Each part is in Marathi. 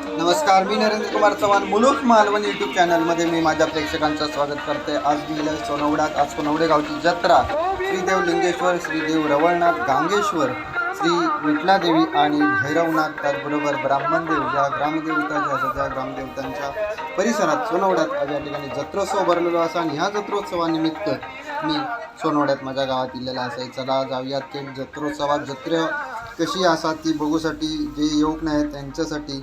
नमस्कार मी नरेंद्र कुमार चव्हाण मुलुक मालवण यूट्यूब चॅनलमध्ये मी माझ्या प्रेक्षकांचं स्वागत करते. आज मी सोनवड्यात आज सोनवडे गावची जत्रा. श्रीदेव लिंगेश्वर श्रीदेव रवळनाथ गांगेश्वर श्री विठलादेवी आणि भैरवनाथ त्याचबरोबर ब्राह्मणदेव या ग्रामदेवता ज्या असतात त्या ग्रामदेवतांच्या परिसरात सोनवड्यात या ठिकाणी जत्रोत्सव भरलेलो असा आणि ह्या जत्रोत्सवानिमित्त मी सोनवड्यात माझ्या गावात इलेला असाय चला जाऊयात ते जत्रोत्सवात. जत्रे कशी असा ती बघूसाठी जे येऊक नाही त्यांच्यासाठी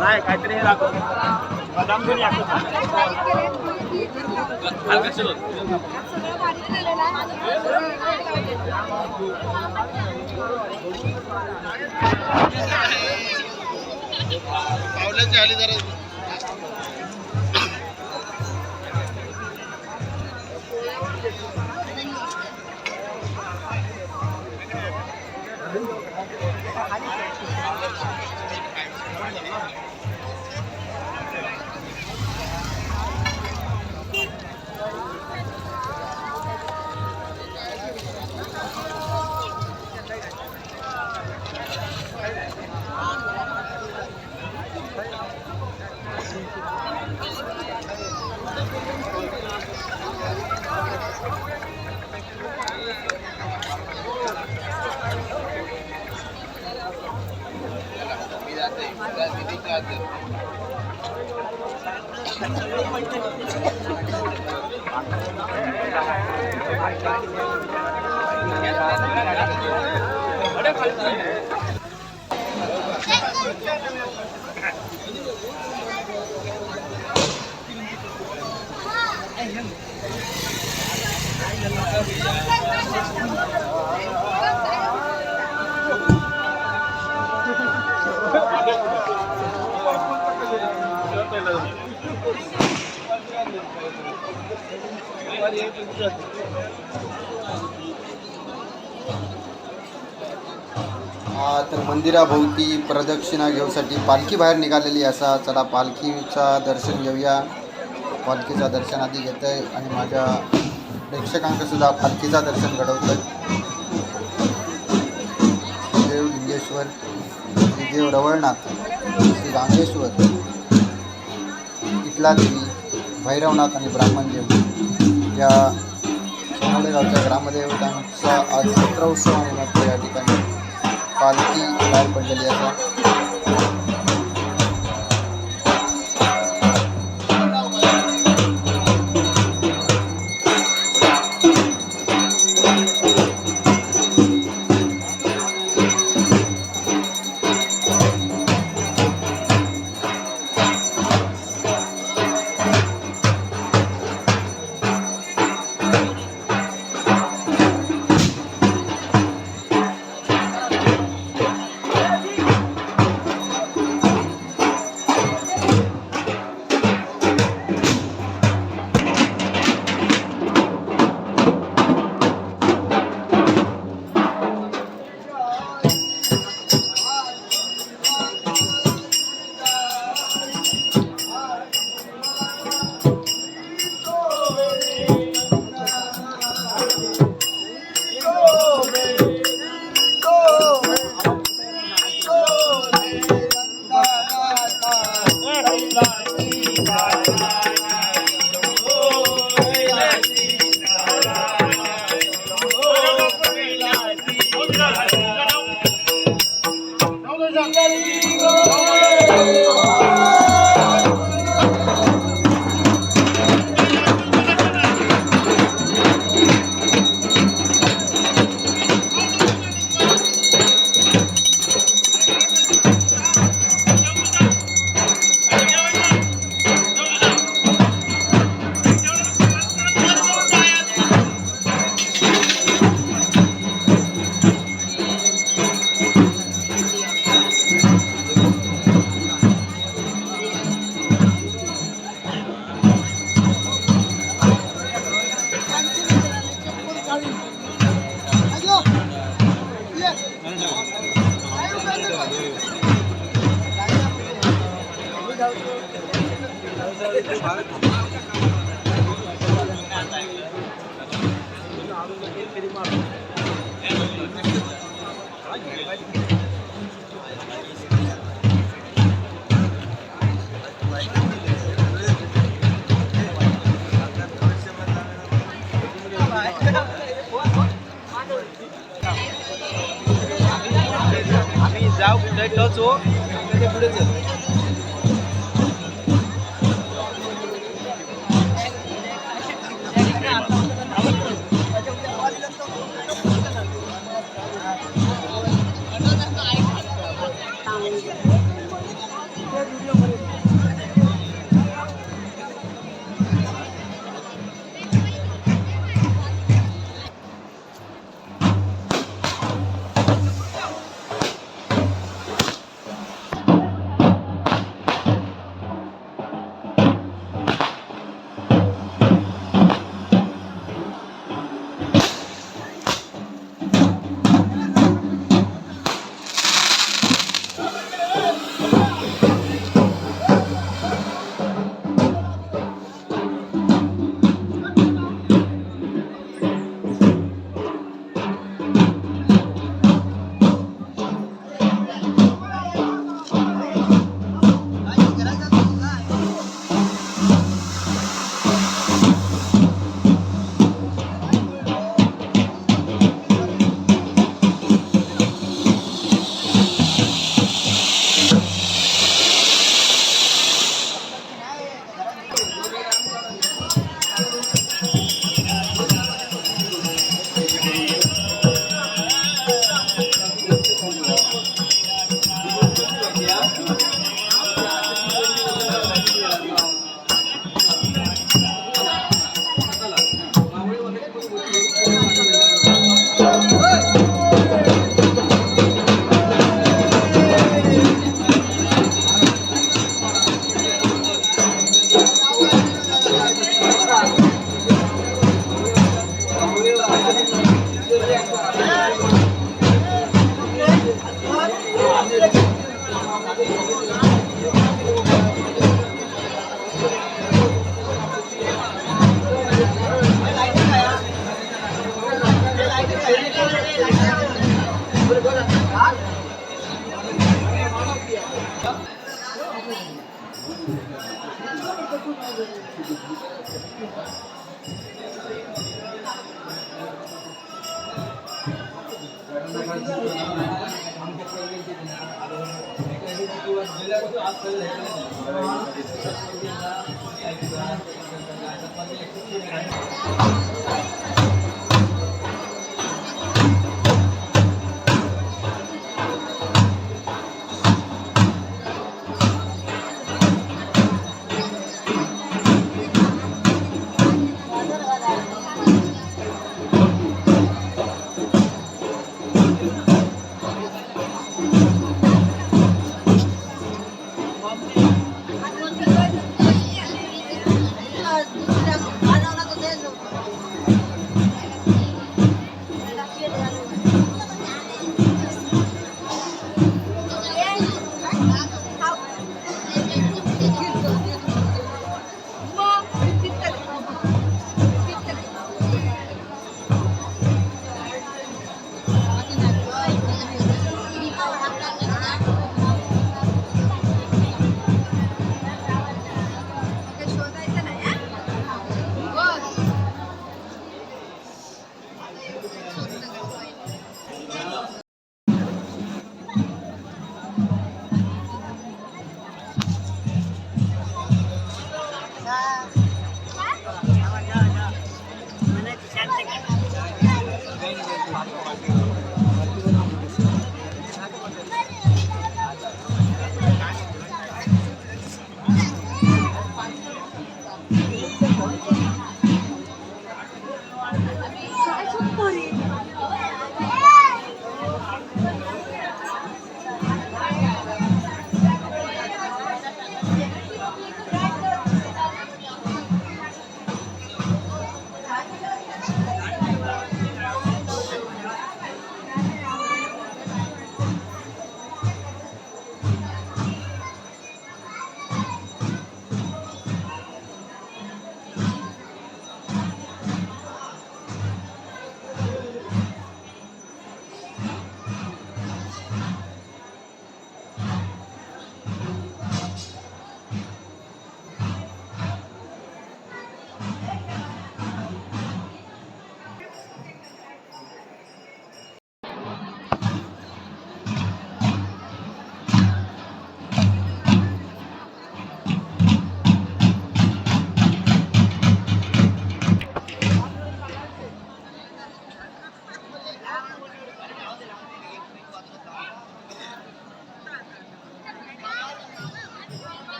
नाही काहीतरी हे दाखव. बदाम कोणी पावलाची आली जरा. हा तर मंदिराभोवती प्रदक्षिणा घेऊसाठी पालखी बाहेर निघालेली असा चला पालखीचा दर्शन घेऊया. पालखीचा दर्शन आधी घेत आहे आणि माझ्या प्रेक्षकांकंसुद्धा पालखीचा दर्शन घडवतं श्रीदेव लिंगेश्वर श्रीदेव रवळनाथ श्री रामेश्वर. इथला देवी भैरवनाथ आणि ब्राह्मणदेव या सोनवडे गावच्या ग्रामदेवतांचा आज जत्रा उत्सवानिमित्त या ठिकाणी पालखी बाहेर पडलेली असा आम्ही जाऊ कुठे टचो ते पुढे चल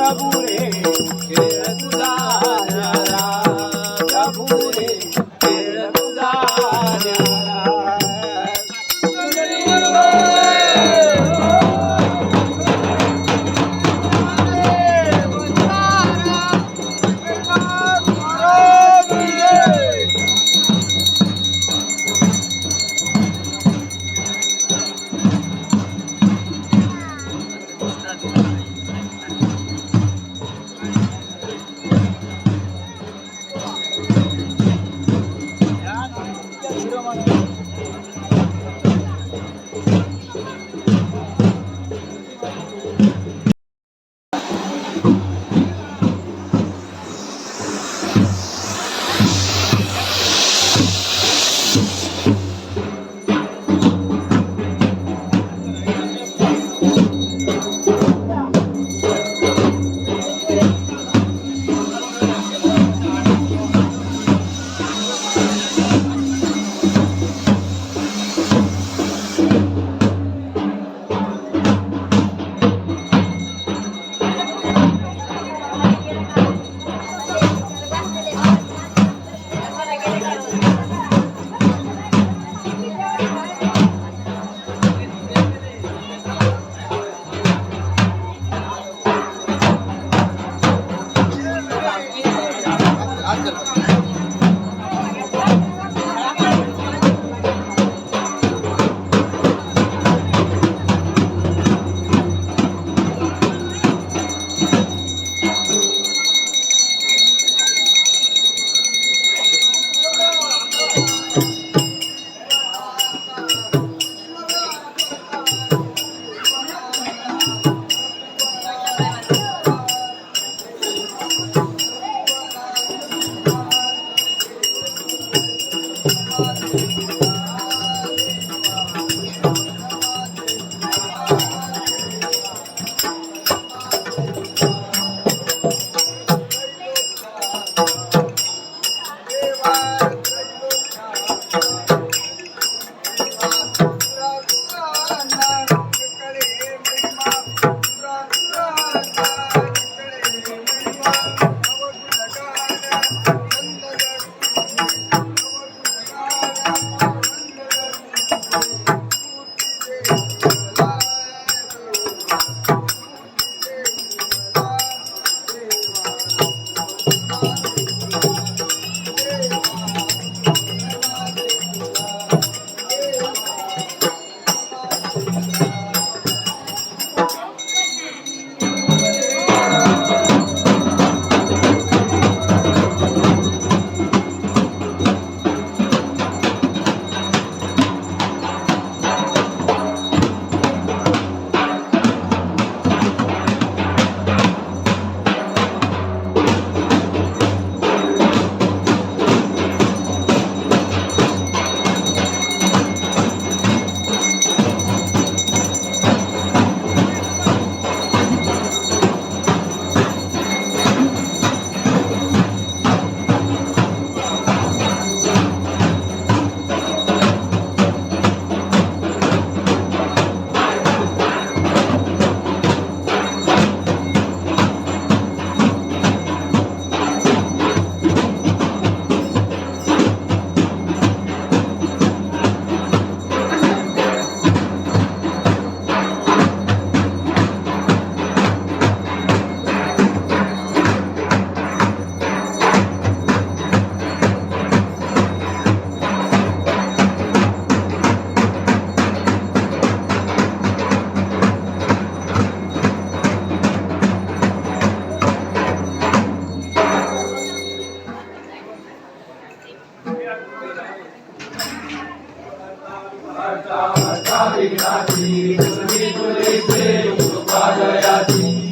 ప్రభురే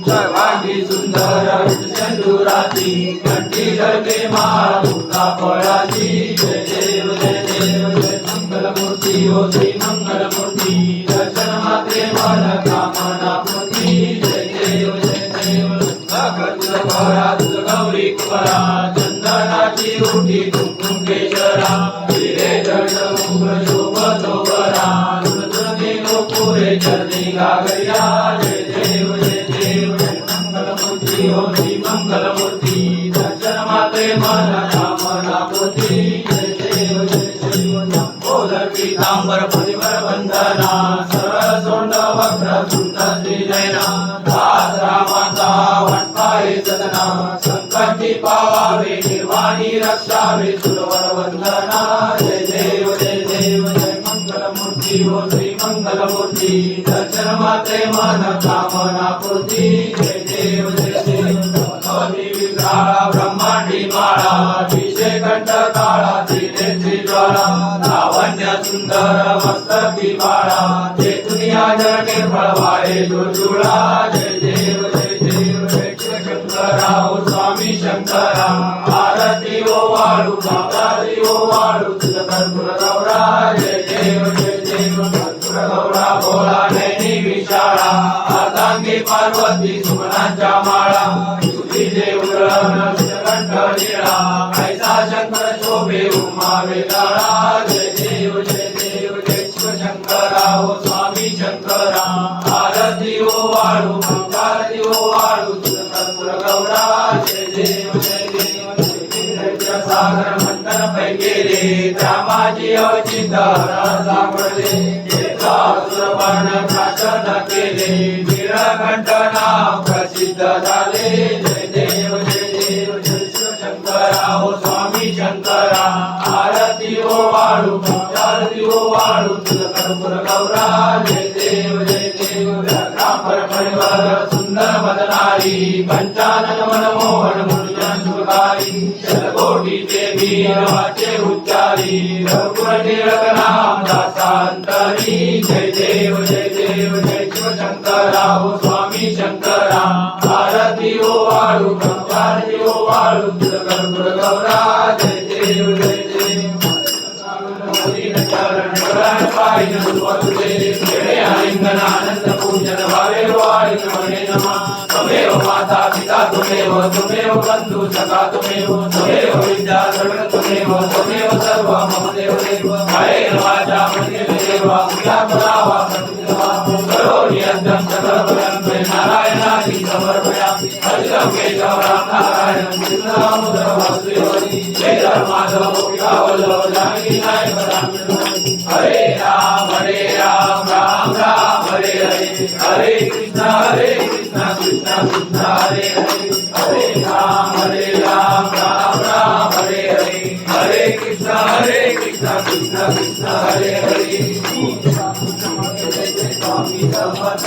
सर्वांगी सुंदर चंदुराची कंठी धरते माळा फळाची जय देव जय देव जय मंगलमूर्ती हो श्री मंगलमूर्ती दर्शन मात्रे मन कामना पूर्ती जय देव जय देव गौरी कुमारा चरणी जय देव जय देव मंगलमूर्ती हो मंगलमूर्ती दर्शन मात्रे मन कामना पूर्ती जय देव जय देव बोधर पीतांबर परिमर वंदना सरळ सोंड वक्र सुंदर दिनयना दास रामाचा वंटाळे सदना संकटी पावावे निर्वाणी रक्षावे सुरवर वंदना जय देव जय देव जय मंगलमूर्ती हो दर्शन मन कामना पूर्ती जय देव जय देव भगवती विग्रहाला ब्रह्मांडी माळा विजय कंठ काळा त्रिनेत्री ज्वाला लावण्य सुंदर मस्तकी बाळा जे दुनिया जगे फळवाळे दुर्जुळा जय देव जय देव जय शंकरा ओ स्वामी शंकरा आरती ओ वाळू आरती ओ वाळू तुझ कर्पूर गौरा जय देव जय देव कर्पूर गौरा पार्वती सुमनाच्या माळा तुझे देव कंठ निळा. कैसा शंकर शोभे उमा वेदाळा जय देव जय देव जय शिव शंकरा हो स्वामी शंकरा. आरती ओ वाळू आरती ओ वाळू. तुझ गौरा. जय देव जय देव जय देव. सागर मंथन पैकेले रामाजी अवचित सापडले. एका सुरपण प्राशन केले. निळकंठ नाव प्रसिद्ध झाले जय देव जय देव जय शिव शंकरा हो स्वामी शंकरा आरती ओ वाळू आरती ओ वाळू तुझ कर्पूर गौरा जय देव जय देव रामपर परिवार सुंदर मदनारी पंचानन मनमोहन मुनिजन सुखारी जलकोटी देवी नावाचे उच्चारी रघुवर टिळक नाम दासांतरी जय देव जय देव जय शिव शंकरा हो स्वामी शंकरा आरती ओ वाळू आरती ओ वाळू कर्पूर गौरा जय देव जय देव चरण चरण पायन खेळे आलिंगन आनंद पूजन भावे वाळी माता पिता त्वमेव त्वमेव बंधु सखा त्वमेव त्वमेव विद्या सर्व त्वमेव त्वमेव सर्व मम देव देव कायेन वाचा मनेन देव హరే రామ హరే రామ రామ రామ హరే హరే హరే కృష్ణ హరే కృష్ణ కృష్ణ కృష్ణ హరే హరే హరే రామ హరే రామ రామ రామ హరే హరే హరే కృష్ణ హరే కృష్ణ కృష్ణ కృష్ణ హరే హరే స్వామి సమత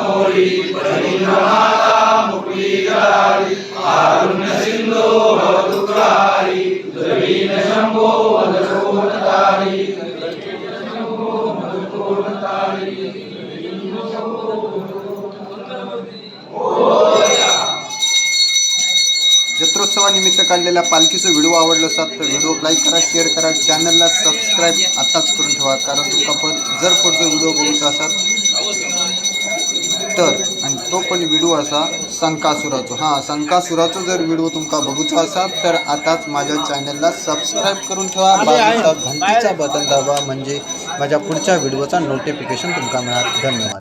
मोळी परिणमाता मुक्ती करारी आरुण्य सिंधू भवतुकारी द्रवीण शंभो वदकोणतारी जत्रोत्सवानिमित्त काढलेल्या पालखीचा व्हिडिओ आवडला असतात तर व्हिडिओ लाईक करा शेअर करा चॅनलला सबस्क्राईब आत्ताच करून ठेवा कारण तुमका पण जर पुढचा व्हिडिओ बघूचा असाल तर आणि तो पण व्हिडिओ असा संकासुराचो. हां संकासुराचो जर व्हिडिओ तुमका बघूचा असा तर आताच माझ्या चॅनलला सबस्क्राईब करून ठेवा. बाजूचा घंटीचा बटन दाबा म्हणजे माझ्या पुढच्या व्हिडिओचा नोटिफिकेशन तुमका मिळाल धन्यवाद.